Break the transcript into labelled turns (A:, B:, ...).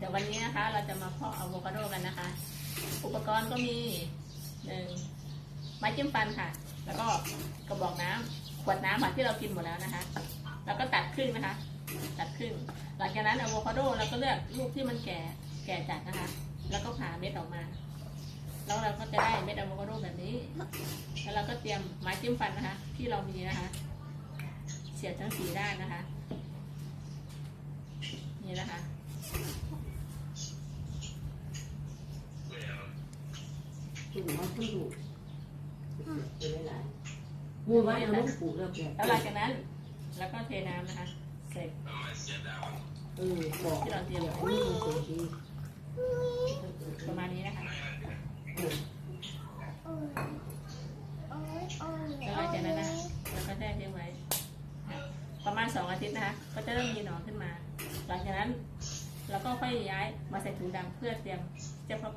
A: เดี๋ยววันนี้นะคะ เราจะมาเพาะอะโวคาโดกันนะคะ อุปกรณ์ก็มีหนึ่งไม้จิ้มฟันค่ะ แล้วก็กระบอกน้ำขวดน้ำค่ะที่เรากินหมดแล้วนะคะ แล้วก็ตัดครึ่งนะคะ ตัดครึ่ง หลังจากนั้นอะโวคาโดเราก็เลือกลูกที่มันแก่แก่จัดนะคะ แล้วก็ผ่าเม็ดออกมา แล้วเราก็จะได้เม็ดอะโวคาโดแบบนี้ แล้วเราก็เตรียมไม้จิ้มฟันนะคะ ที่เรามีนะคะ เสียบทั้งสีด้านนะคะ นี่นะคะ
B: คุณมาคุณดูเป็นไรมูไว้เอาลูกปลูกแล้วแก
A: แล้วหลังจากนั้นแล้วก็เทน้ำนะคะเสร็จ
B: เออบอก
A: ที่เราเตรียม
B: อันนี้มันเป็นที่
A: ประมาณนี้นะคะ
B: เออ
A: แล้วหลังจากนั้นนะเราก็แช่ทิ้งไว้ค่ะประมาณสองอาทิตย์นะคะ ก็จะเริ่มมีหนอนขึ้นมา หลังจากนั้นเราก็ค่อยย้ายมาใส่ถุงดำเพื่อเตรียมจะเพาะ